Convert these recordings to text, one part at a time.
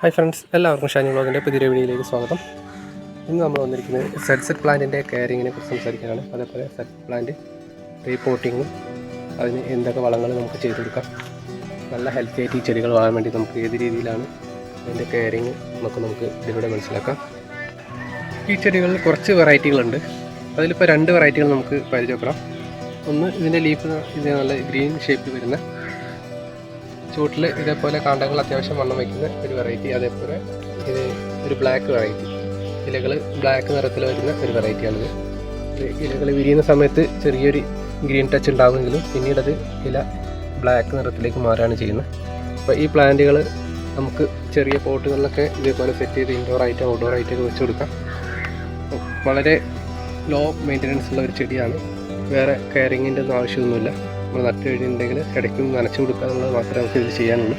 Hi friends എല്ലാവർക്കും ഷാനി ബ്ലോഗിന്റെ പുതിയ വീഡിയോയിലേക്ക് സ്വാഗതം. ഇന്ന് നമ്മൾ വന്നിരിക്കുന്നത് സെറ്റ് പ്ലാന്റിന്റെ കെയറിങ്ങിനെ കുറിച്ച് സംസാരിക്കാനാണ്. അതേപോലെ സെറ്റ് പ്ലാന്റ് റീപോർട്ടിങ്ങും അതിന് എന്തൊക്കെ വളങ്ങൾ നമുക്ക് ചെയ്തു കൊടുക്കാം നല്ല ഹെൽത്തി ആയിട്ട് ഈ ചെടികൾ വളരാൻ വേണ്ടി നമുക്ക് ഏത് രീതിയിലാണ് അതിന്റെ കെയറിങ് നമുക്ക് നമുക്ക് ഇതിലൂടെ മനസ്സിലാക്കാം. ഈ ചെടികളിൽ കുറച്ച് വെറൈറ്റികളുണ്ട് അതിലിപ്പോൾ രണ്ട് വെറൈറ്റികൾ നമുക്ക് പരിചയപ്പെടാം. ഒന്ന് ഇതിന്റെ ലീഫ് ഇത് നല്ല ഗ്രീൻ ഷേപ്പിൽ വരുന്ന ചൂട്ടിൽ ഇതേപോലെ കാണ്ടങ്ങൾ അത്യാവശ്യം വണ്ണം വയ്ക്കുന്ന ഒരു വെറൈറ്റി അതേപോലെ ഇത് ഒരു ബ്ലാക്ക് വെറൈറ്റി ഇലകൾ ബ്ലാക്ക് നിറത്തിൽ വരുന്ന ഒരു വെറൈറ്റിയാണിത് ഇലകൾ വിരിയുന്ന സമയത്ത് ചെറിയൊരു ഗ്രീൻ ടച്ച് ഉണ്ടാകുമെങ്കിലും പിന്നീട് അത് ഇല ബ്ലാക്ക് നിറത്തിലേക്ക് മാറുകയാണ് ചെയ്യുന്നത്. അപ്പോൾ ഈ പ്ലാന്റുകൾ നമുക്ക് ചെറിയ പോട്ടുകളിലൊക്കെ ഇതേപോലെ സെറ്റ് ചെയ്ത് ഇൻഡോർ ആയിട്ട് ഔട്ട്ഡോർ ആയിട്ടൊക്കെ വെച്ച് കൊടുക്കാം. വളരെ ലോ മെയിന്റനൻസ് ഉള്ള ഒരു ചെടിയാണ്. വേറെ കെയറിങ്ങിന്റെ ഒന്നും ആവശ്യമൊന്നുമില്ല. നമ്മൾ നട്ട് കഴിഞ്ഞിട്ടുണ്ടെങ്കിൽ ഇടയ്ക്കും നനച്ചു കൊടുക്കാനുള്ളത് മാത്രമേ നമുക്ക് ഇത് ചെയ്യാനുള്ളൂ.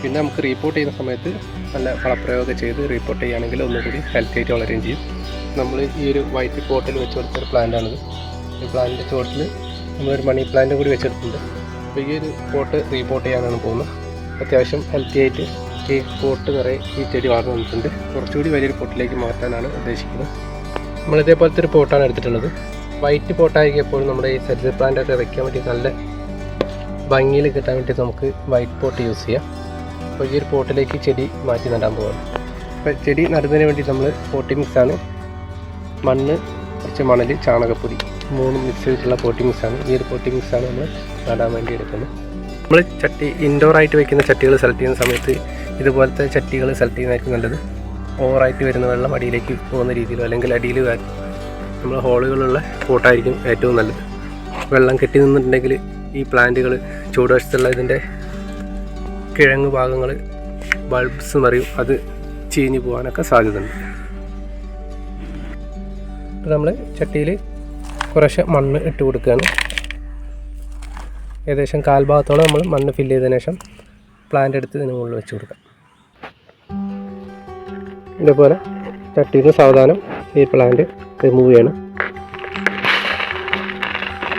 പിന്നെ നമുക്ക് റീപ്പോർട്ട് ചെയ്യുന്ന സമയത്ത് നല്ല ഫലപ്രയോഗം ചെയ്ത് റീപ്പോർട്ട് ചെയ്യുകയാണെങ്കിൽ ഒന്നുകൂടി ഹെൽത്തി ആയിട്ട് വളരുകയും ചെയ്യും. നമ്മൾ ഈ ഒരു വൈറ്റ് പോട്ടിൽ വെച്ച് കൊടുത്തൊരു പ്ലാന്റാണിത് ഈ പ്ലാന്റിന്റെ ചുവട്ടിൽ നമ്മളൊരു മണി പ്ലാന്റ് കൂടി വെച്ചെടുത്തിട്ടുണ്ട്. അപ്പോൾ ഈ ഒരു പോട്ട് റീപ്പോർട്ട് ചെയ്യാനാണ് പോകുന്നത്. അത്യാവശ്യം ഹെൽത്തി ആയിട്ട് ഈ പോട്ട് നിറയെ ഈ ചെടി വളർന്നു വന്നിട്ടുണ്ട്. കുറച്ചുകൂടി വലിയൊരു പോട്ടിലേക്ക് മാറ്റാനാണ് ഉദ്ദേശിക്കുന്നത്. നമ്മളിതേപോലത്തെ ഒരു പോട്ടാണ് എടുത്തിട്ടുള്ളത്. വൈറ്റ് പോട്ടായിരിക്കും എപ്പോഴും നമ്മുടെ ഈ സെറ്റ് പ്ലാന്റൊക്കെ വെക്കാൻ വേണ്ടി നല്ല ഭംഗിയിൽ കിട്ടാൻ വേണ്ടി നമുക്ക് വൈറ്റ് പോട്ട് യൂസ് ചെയ്യാം. അപ്പോൾ ഈ ഒരു പോട്ടിലേക്ക് ചെടി മാറ്റി നടാൻ പോവാണ്. അപ്പോൾ ചെടി നടുന്നതിന് വേണ്ടി നമ്മൾ പോട്ടി മിക്സാണ്. മണ്ണ് കുറച്ച് മണൽ ചാണകപ്പൊടി മൂന്ന് മിക്സ് ചെയ്തിട്ടുള്ള പോട്ടി മിക്സാണ്. ഈ ഒരു പോട്ടി മിക്സാണ് നമ്മൾ നടാൻ വേണ്ടി എടുക്കുന്നത്. നമ്മൾ ചട്ടി ഇൻഡോർ ആയിട്ട് വെക്കുന്ന ചട്ടികൾ സെലക്ട് ചെയ്യുന്ന സമയത്ത് ഇതുപോലത്തെ ചട്ടികൾ സെലക്ട് ചെയ്യുന്നതായിരിക്കും നല്ലത്. ഓവറായിട്ട് വരുന്ന വെള്ളം അടിയിലേക്ക് പോകുന്ന രീതിയിലോ അല്ലെങ്കിൽ അടിയിൽ നമ്മൾ ഹോളുകളുള്ള പോട്ടായിരിക്കും ഏറ്റവും നല്ലത്. വെള്ളം കെട്ടി നിന്നിട്ടുണ്ടെങ്കിൽ ഈ പ്ലാന്റുകൾ ചൂടുവശത്തുള്ള ഇതിന്റെ കിഴങ്ങ് ഭാഗങ്ങൾ ബൾബ്സ് മറിയും അത് ചീഞ്ഞു പോകാനൊക്കെ സാധ്യതയുണ്ട്. അപ്പോൾ നമ്മൾ ചട്ടിയിൽ കുറേശ്ശെ മണ്ണ് ഇട്ട് കൊടുക്കുകയാണ്. ഏകദേശം കാൽഭാഗത്തോളം നമ്മൾ മണ്ണ് ഫില്ല് ചെയ്തതിന് ശേഷം പ്ലാന്റ് എടുത്ത് ഇതിന് മുകളിൽ വെച്ച് കൊടുക്കാം. ഇതേപോലെ ചട്ടിയിൽ നിന്ന് സാവധാനം ഈ പ്ലാന്റ് റിമൂവ് ചെയ്യണം.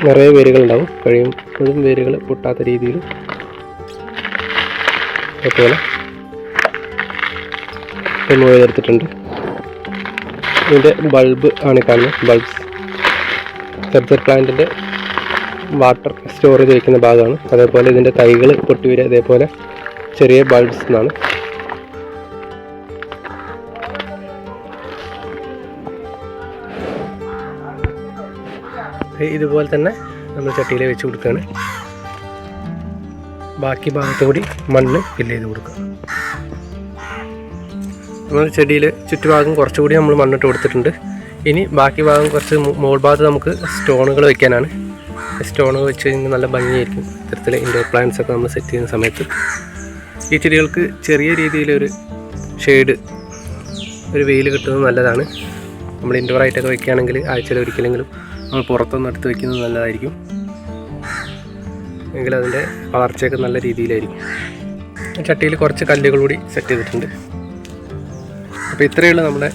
നിറയെ വേരുകളുണ്ടാവും. കഴിയുമ്പോഴും വേരുകൾ പൊട്ടാത്ത രീതിയിൽ. അതുപോലെ റിമൂവ് ചെയ്തെടുത്തിട്ടുണ്ട്. ഇതിന്റെ ബൾബ് ആണ് കാണുന്നത്. ബൾബ്സ് സെർജർ പ്ലാന്റിന്റെ വാട്ടർ ചെയ്ത് വയ്ക്കുന്ന ഭാഗമാണ്. അതേപോലെ ഇതിന്റെ തൈകൾ പൊട്ടി വരിക അതേപോലെ ചെറിയ ബൾബ്സ് എന്നാണ്. ഇതുപോലെ തന്നെ നമ്മൾ ചട്ടിയിൽ വെച്ച് കൊടുക്കുകയാണ്. ബാക്കി ഭാഗത്ത് കൂടി മണ്ണ് ഫില്ല് ചെയ്ത് കൊടുക്കുക. നമ്മൾ ചെടിയിൽ ചുറ്റുഭാഗം കുറച്ചുകൂടി നമ്മൾ മണ്ണിട്ട് കൊടുത്തിട്ടുണ്ട്. ഇനി ബാക്കി ഭാഗം കുറച്ച് മുകൾ ഭാഗത്ത് നമുക്ക് സ്റ്റോണുകൾ വെക്കാനാണ്. സ്റ്റോണുകൾ വെച്ച് കഴിഞ്ഞാൽ നല്ല ഭംഗിയായിരിക്കും. ഇത്തരത്തിൽ ഇൻഡോർ പ്ലാന്റ്സ് ഒക്കെ നമ്മൾ സെറ്റ് ചെയ്യുന്ന സമയത്ത്. ഈ ചെടികൾക്ക് ചെറിയ രീതിയിലൊരു ഷെയ്ഡ് ഒരു വെയിൽ കിട്ടുന്നത് നല്ലതാണ്. നമ്മൾ ഇൻഡോർ ആയിട്ടൊക്കെ വെക്കുകയാണെങ്കിൽ ആഴ്ചയിൽ ഒരിക്കലെങ്കിലും നമ്മൾ പുറത്തൊന്നും എടുത്ത് വെക്കുന്നത് നല്ലതായിരിക്കും. എങ്കിൽ അതിന്റെ വളർച്ചയൊക്കെ നല്ല രീതിയിലായിരിക്കും. ചട്ടിയിൽ കുറച്ച് കല്ലുകൾ കൂടി സെറ്റ് ചെയ്തിട്ടുണ്ട്. അപ്പോൾ ഇത്രയുള്ള നമ്മുടെ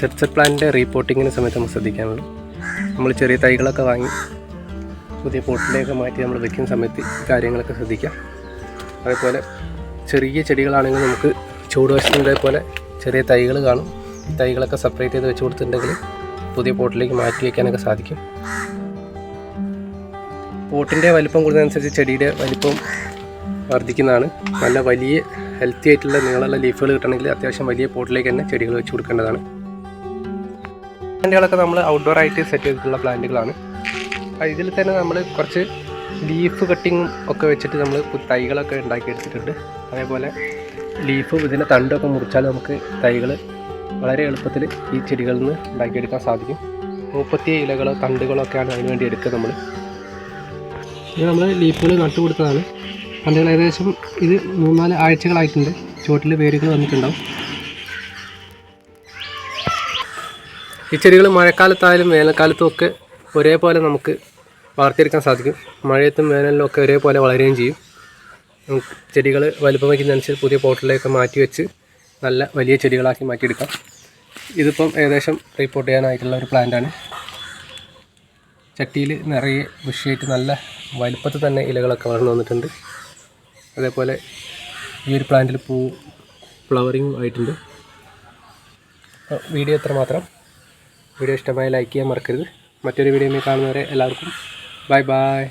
സെറ്റ് പ്ലാന്റിന്റെ റീപോർട്ടിങ്ങിന് സമയത്ത് നമ്മൾ ശ്രദ്ധിക്കാനുള്ളൂ. നമ്മൾ ചെറിയ തൈകളൊക്കെ വാങ്ങി പുതിയ പോട്ടിലേക്ക് മാറ്റി നമ്മൾ വെക്കുന്ന സമയത്ത് കാര്യങ്ങളൊക്കെ ശ്രദ്ധിക്കാം. അതേപോലെ ചെറിയ ചെടികളാണെങ്കിൽ നമുക്ക് ചൂട് ചൂടുവശത്തിന്റെ പോലെ ചെറിയ തൈകൾ കാണും. തൈകളൊക്കെ സെപ്പറേറ്റ് ചെയ്ത് വെച്ച് കൊടുത്തിട്ടുണ്ടെങ്കിൽ പുതിയ പോട്ടിലേക്ക് മാറ്റി വയ്ക്കാനൊക്കെ സാധിക്കും. പോട്ടിന്റെ വലിപ്പം കൂടുന്നതനുസരിച്ച് ചെടിയുടെ വലിപ്പം വർദ്ധിക്കുന്നതാണ്. നല്ല വലിയ ഹെൽത്തി ആയിട്ടുള്ള നീളമുള്ള ലീഫുകൾ കിട്ടണമെങ്കിൽ അത്യാവശ്യം വലിയ പോട്ടിലേക്ക് തന്നെ ചെടികൾ വെച്ച് കൊടുക്കേണ്ടതാണ്. പ്ലാന്റുകളൊക്കെ നമ്മൾ ഔട്ട്ഡോർ ആയിട്ട് സെറ്റ് ചെയ്തിട്ടുള്ള പ്ലാന്റുകളാണ്. ഇതിൽ തന്നെ നമ്മൾ കുറച്ച് ലീഫ് കട്ടിങ്ങും ഒക്കെ വെച്ചിട്ട് നമ്മൾ തൈകളൊക്കെ ഉണ്ടാക്കിയെടുത്തിട്ടുണ്ട്. അതേപോലെ ലീഫ് ഇതിന്റെ തണ്ടൊക്കെ മുറിച്ചാൽ നമുക്ക് തൈകൾ വളരെ എളുപ്പത്തിൽ ഈ ചെടികളിൽ നിന്ന് ഉണ്ടാക്കിയെടുക്കാൻ സാധിക്കും. മുപ്പത്തി ഇലകളോ തണ്ടുകളോ ഒക്കെയാണ് അതിന് വേണ്ടി എടുക്കുക നമ്മൾ ഇത് നമ്മൾ ലീഫുകൾ നട്ടു കൊടുത്തതാണ്. തണ്ടുകൾ ഏകദേശം ഇത് മൂന്നാൽ ആഴ്ചകളായിട്ടുണ്ട്. ചുവട്ടിൽ വേരുകൾ വന്നിട്ടുണ്ടാവും. ഈ ചെടികൾ മഴക്കാലത്തായാലും വേനൽക്കാലത്തും ഒക്കെ ഒരേപോലെ നമുക്ക് വളർത്തിയെടുക്കാൻ സാധിക്കും. മഴയത്തും വേനലിലും ഒക്കെ ഒരേപോലെ വളരുകയും ചെയ്യും. ചെടികൾ വലുപ്പം വയ്ക്കുന്നതനുസരിച്ച് പുതിയ പോട്ടിലേക്ക് മാറ്റി വെച്ച് നല്ല വലിയ ചെടികളാക്കി മാറ്റിയെടുക്കാം. ഇതിപ്പം ഏകദേശം റിപ്പോർട്ട് ചെയ്യാനായിട്ടുള്ള ഒരു പ്ലാന്റാണ് ചട്ടിയിൽ നിറയെ ബുഷിയായിട്ട് നല്ല വലുപ്പത്തിൽ തന്നെ ഇലകളൊക്കെ വളർന്നു വന്നിട്ടുണ്ട്. അതേപോലെ ഈ ഒരു പ്ലാന്റിൽ പൂ ഫ്ലവറിങ് ആയിട്ടുണ്ട്. വീഡിയോ എത്ര മാത്രം. വീഡിയോ ഇഷ്ടമായി ലൈക്ക് ചെയ്യാൻ മറക്കരുത്. മറ്റൊരു വീഡിയോയിൽ കാണുന്നവരെ എല്ലാവർക്കും ബൈ ബൈ